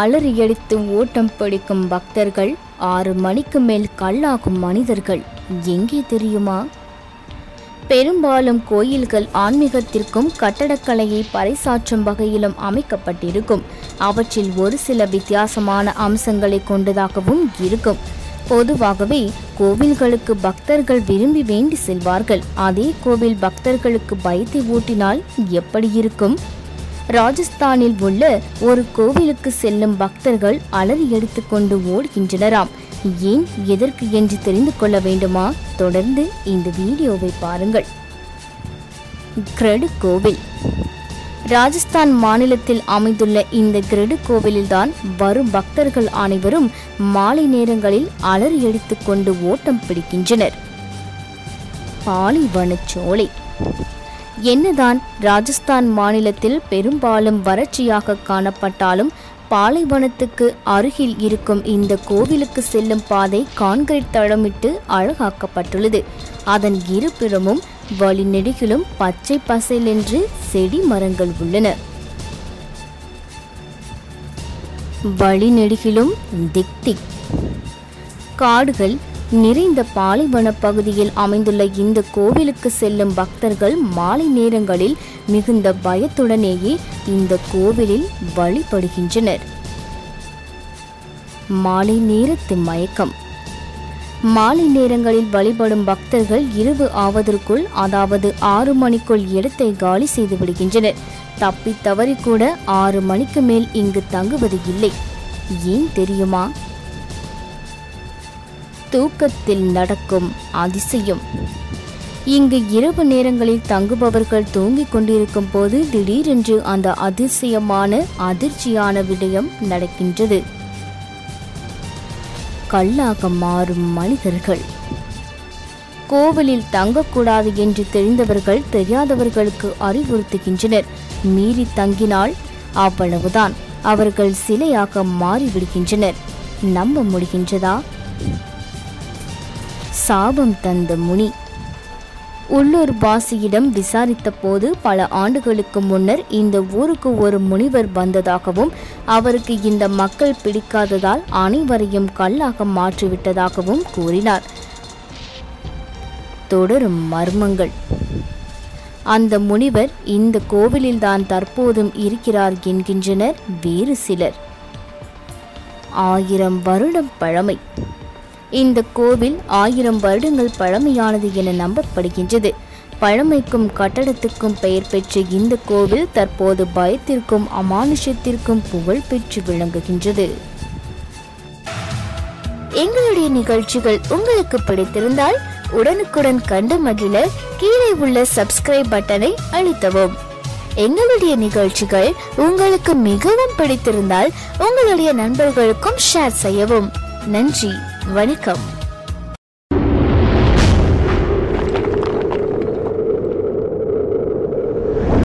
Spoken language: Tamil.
அலறியடித்து ஓட்டம் பிடிக்கும் பக்தர்கள் ஆறு மணிக்கு மேல் கல்லாகும் மனிதர்கள். எங்கே தெரியுமா? பெரும்பாலும் கோயில்கள் ஆன்மீகத்திற்கும் கட்டடக்கலையை பறைசாற்றும் வகையிலும் அமைக்கப்பட்டிருக்கும். அவற்றில் ஒரு சில வித்தியாசமான அம்சங்களை கொண்டதாகவும் இருக்கும். பொதுவாகவே கோவில்களுக்கு பக்தர்கள் விரும்பி வேண்டி செல்வார்கள். அதே கோவில் பக்தர்களுக்கு பயத்தை ஊட்டினால் எப்படி இருக்கும்? ராஜஸ்தானில் உள்ள ஒரு கோவிலுக்கு செல்லும் பக்தர்கள் அலறி எடுத்துக்கொண்டு ஓடுகின்றனராம். ஏன் எதற்கு என்று தெரிந்து கொள்ள வேண்டுமா? தொடர்ந்து இந்த வீடியோவை பாருங்கள். கிரடு கோவில். ராஜஸ்தான் மாநிலத்தில் அமைந்துள்ள இந்த கிரடு கோவிலில்தான் வரும் பக்தர்கள் அனைவரும் மாலை நேரங்களில் அலறி எடுத்துக்கொண்டு ஓட்டம் பிடிக்கின்றனர். பாலைவனச்சோலை என்னதான் ராஜஸ்தான் மாநிலத்தில் பெரும்பாலும் வறட்சியாக காணப்பட்டாலும் பாலைவனத்துக்கு அருகில் இருக்கும் இந்த கோவிலுக்கு செல்லும் பாதை கான்கிரீட் தளமிட்டு அழகாக்கப்பட்டுள்ளது. அதன் இருபுறமும் வழிநெடுகிலும் பச்சை பசேலென்று செடி மரங்கள் உள்ளன. வழிநெடுகிலும் திக் திக். காடுகள் நிறைந்த பாலைவன பகுதியில் அமைந்துள்ள இந்த கோவிலுக்கு செல்லும் பக்தர்கள் மாலை நேரங்களில் மிகுந்த பயத்துடனேயே இந்த கோவிலில் வழிபடுகின்றனர். மாலை நேரத்து மயக்கம். மாலை நேரங்களில் வழிபடும் பக்தர்கள் இரவு ஆவதற்குள் அதாவது ஆறு மணிக்குள் இடத்தை காலி செய்து விடுகின்றனர். தப்பி தவறி கூட ஆறு மணிக்கு மேல் இங்கு தங்குவது இல்லை. ஏன் தெரியுமா? தூக்கத்தில் நடக்கும் அதிசயம். இங்கு இரவு நேரங்களில் தங்குபவர்கள் தூங்கிக் கொண்டிருக்கும் போது திடீரென்று அந்த அதிசயமான அதிர்ச்சியான விடயம் நடக்கின்றது. கல்லாக மாறும் மனிதர்கள். கோவிலில் தங்கக்கூடாது என்று தெரிந்தவர்கள் தெரியாதவர்களுக்கு அறிவுறுத்துகின்றனர். மீறி தங்கினால் அவ்வளவுதான். அவர்கள் சிலையாக மாறிவிடுகின்றனர். நம்ப முடிகின்றதா? சாபம் தந்த முனி. உள்ளூர் வாசியிடம் விசாரித்த போது பல ஆண்டுகளுக்கு முன்னர் இந்த ஊருக்கு ஒரு முனிவர் வந்ததாகவும் அவருக்கு இந்த மக்கள் பிடிக்காததால் அனைவரையும் கல்லாக மாற்றிவிட்டதாகவும் கூறினார். தொடரும் மர்மங்கள். அந்த முனிவர் இந்த கோவிலில்தான் தற்போதும் இருக்கிறார் என்கின்றனர் வேறு சிலர். ஆயிரம் வருடம் பழமை. இந்த கோவில் ஆயிரம் வருடங்கள் பழமையானது என நம்பப்படுகின்றது. பழமைக்கும் கட்டடத்துக்கும் பெயர் பெற்ற இந்த கோவில் தற்போது பயத்திற்கும் அமானுஷத்திற்கும் புகழ் பெற்று விளங்குகின்றது. எங்களுடைய நிகழ்ச்சிகள் உங்களுக்கு பிடித்திருந்தால் உடனுக்குடன் கண்டு மகிழ கீழே உள்ள சப்ஸ்கிரைப் பட்டனை அழுத்தவும். எங்களுடைய நிகழ்ச்சிகள் உங்களுக்கு மிகவும் பிடித்திருந்தால் உங்களுடைய நண்பர்களுக்கும் ஷேர் செய்யவும். நன்றி. வணக்கம்